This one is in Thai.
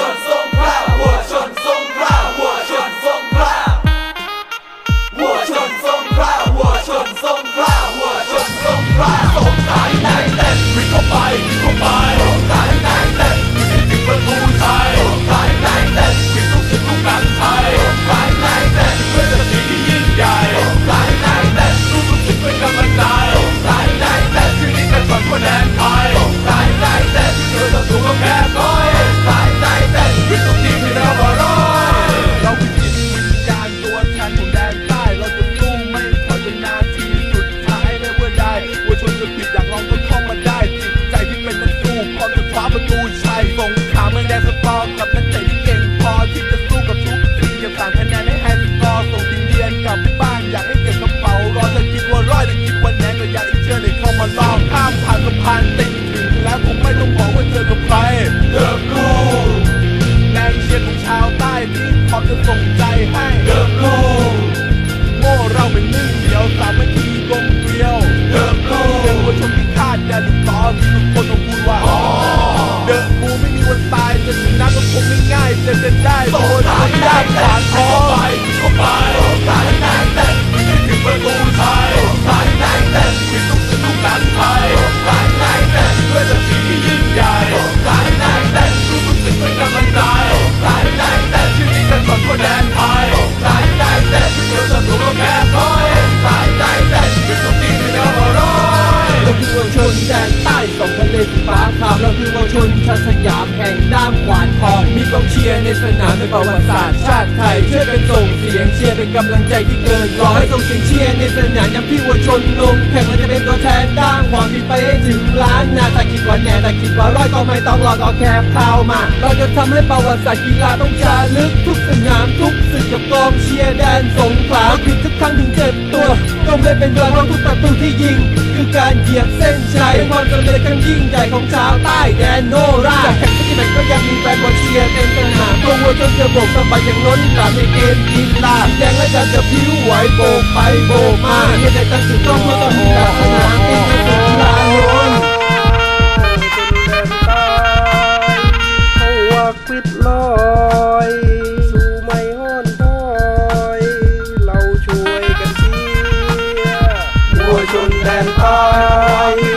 sun, sun. ที่พ นใต้สองทะเลสีฟ้าขาวเราคือวัวชนชาติสยามแห่งด้ามขวานทองมีกองเชียร์ในสนามในประวัติศาสตร์ชาติไทยช่วยกันส่งเสียงเชียร์เป็นกำลังใจที่เกินร้อยส่งเสียงเชียร์ในสนามยามที่วัวชนลงแข่งเราจะเป็นตัวแทนด้ามความดีไปให้ถึงล้านนาถ้าคิดว่าแน่ถ้าคิดว่าร้อยก็ไม่ต้องรอก็แค่เข้ามา เราจะทำให้ประวัติศาสตร์กีฬาต้องจารึกทุกสนามทุกศึกกับกองเชียร์แดนสงขลาผิดทุกครั้งถึงเจ็บตัวก็ไม่เป็นไรเพราะทุกประตูที่ยิง คือการเหยียบเส้นชัยความสำเร็จครั้งยิ่งใหญ่ของชาวใต้แดนโนราจากแข่งกันที่ไหนก็ยังมีแฟนบอลเชียร์เต็มสนามตัววัวจนจะโบกสะบัดอย่างล้นหลามในเกมกีฬาแดงและจันจะพิ้วไหวโบกไปโบกมาไม่ได้ตั้งจุดต้องเพื่อต้องมีศาสนาเป็น and I.